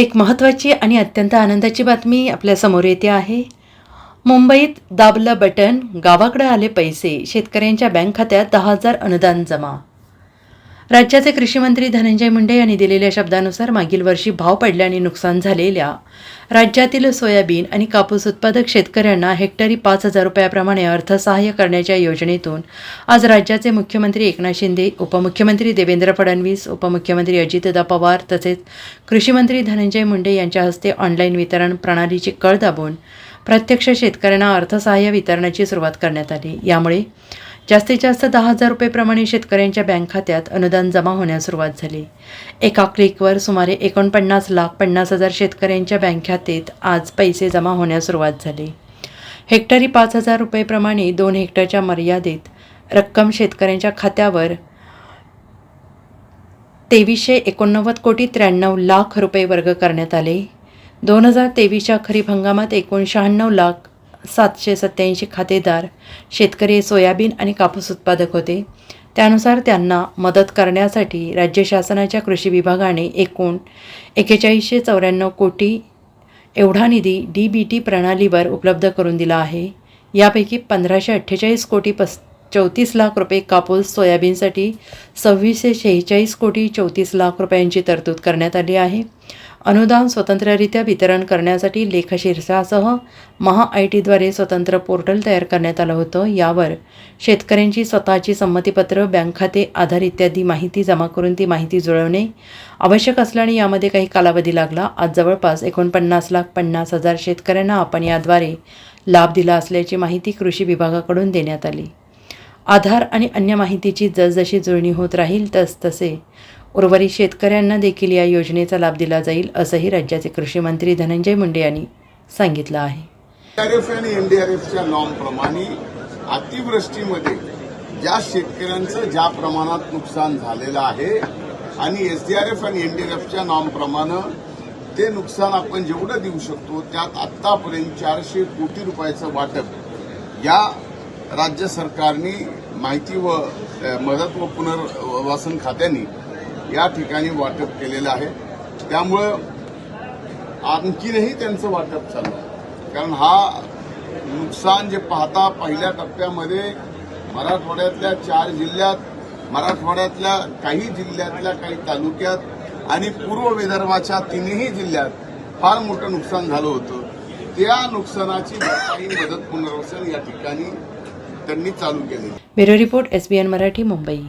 एक महत्त्वाची आणि अत्यंत आनंदाची बातमी आपल्यासमोर येते आहे. मुंबईत दाबलं बटन गावाकडे आले पैसे शेतकऱ्यांच्या बँक खात्यात दहा हजार अनुदान जमा राज्याचे कृषी मंत्री धनंजय मुंडे यांनी दिलेल्या शब्दानुसार मागील वर्षी भाव पडल्याने नुकसान झालेल्या राज्यातील सोयाबीन आणि कापूस उत्पादक शेतकऱ्यांना हेक्टरी पाच हजार रुपयाप्रमाणे अर्थसहाय्य करण्याच्या योजनेतून आज राज्याचे मुख्यमंत्री एकनाथ शिंदे उपमुख्यमंत्री देवेंद्र फडणवीस उपमुख्यमंत्री अजितदा पवार तसेच कृषी मंत्री धनंजय मुंडे यांच्या हस्ते ऑनलाईन वितरण प्रणालीची कळ दाबून प्रत्यक्ष शेतकऱ्यांना अर्थसहाय्य वितरणाची सुरुवात करण्यात आली. यामुळे जास्तीत जास्त दहा हजार रुपयेप्रमाणे शेतकऱ्यांच्या बँक खात्यात अनुदान जमा होण्यास सुरुवात झाली. एका क्लिकवर सुमारे एकोणपन्नास लाख पन्नास हजार शेतकऱ्यांच्या बँक खात्यात आज पैसे जमा होण्यास सुरुवात झाली. हेक्टरी पाच हजार रुपयेप्रमाणे दोन हेक्टरच्या मर्यादेत रक्कम शेतकऱ्यांच्या खात्यावर तेवीसशे एकोणनव्वद कोटी त्र्याण्णव लाख रुपये वर्ग करण्यात आले. दोन हजार तेवीसच्या खरीप हंगामात एकूण शहाण्णव लाख सातशे सत्याऐंशी खातेदार शेतकरी सोयाबीन आणि कापूस उत्पादक होते. त्यानुसार त्यांना मदत करण्यासाठी राज्य शासनाच्या कृषी विभागाने एकूण एकेचाळीसशे चौऱ्याण्णव कोटी एवढा निधी डी बी टी प्रणालीवर उपलब्ध करून दिला आहे. यापैकी पंधराशे अठ्ठेचाळीस कोटी पस चौतीस लाख रुपये कापूस सोयाबीनसाठी सव्वीसशे शेहेचाळीस कोटी चौतीस लाख रुपयांची तरतूद करण्यात आली आहे. अनुदान स्वतंत्ररित्या वितरण करण्यासाठी लेखशीर्षासह महा आय टीद्वारे स्वतंत्र पोर्टल तयार करण्यात आलं होतं. यावर शेतकऱ्यांची स्वतःची संमतीपत्र बँक खाते आधार इत्यादी माहिती जमा करून ती माहिती जुळवणे आवश्यक असल्याने यामध्ये काही कालावधी लागला. आज जवळपास एकोणपन्नास लाख पन्नास हजार शेतकऱ्यांना आपण याद्वारे लाभ दिला असल्याची माहिती कृषी विभागाकडून देण्यात आली. आधार आणि अन्य माहितीची जसजशी जुळणी होत राहील तस तसे उर्वरित शेतकऱ्यांना देखील या योजनेचा लाभ दिला जाईल असंही राज्याचे कृषी मंत्री धनंजय मुंडे यांनी सांगितलं आहे. एनडीआरएफ आणि एनडीआरएफच्या नॉर्म अतिवृष्टीमध्ये ज्या शेतकऱ्यांचं ज्या प्रमाणात नुकसान झालेलं आहे आणि एसडीआरएफ आणि एनडीआरएफच्या नॉर्मप्रमाणे ते नुकसान आपण जेवढं देऊ शकतो त्यात आतापर्यंत चारशे कोटी रुपयाचं वाटप या राज्य सरकारने माहिती व मदत व पुनर्वसन खात्याने या ठिकाणी वाटप केलेलं आहे. त्यामुळं आणखीनही त्यांचं वाटप चाललं आहे. कारण हा नुकसान जे पाहता पहिल्या टप्प्यामध्ये मराठवाड्यातल्या चार जिल्ह्यात मराठवाड्यातल्या काही जिल्ह्यातल्या काही तालुक्यात आणि पूर्व विदर्भाच्या तिन्ही जिल्ह्यात फार मोठं नुकसान झालं होतं. त्या नुकसानाची भरपाई मदत पुनर्वसन या ठिकाणी त्यांनी चालू केली bureau report S N Marathi Mumbai.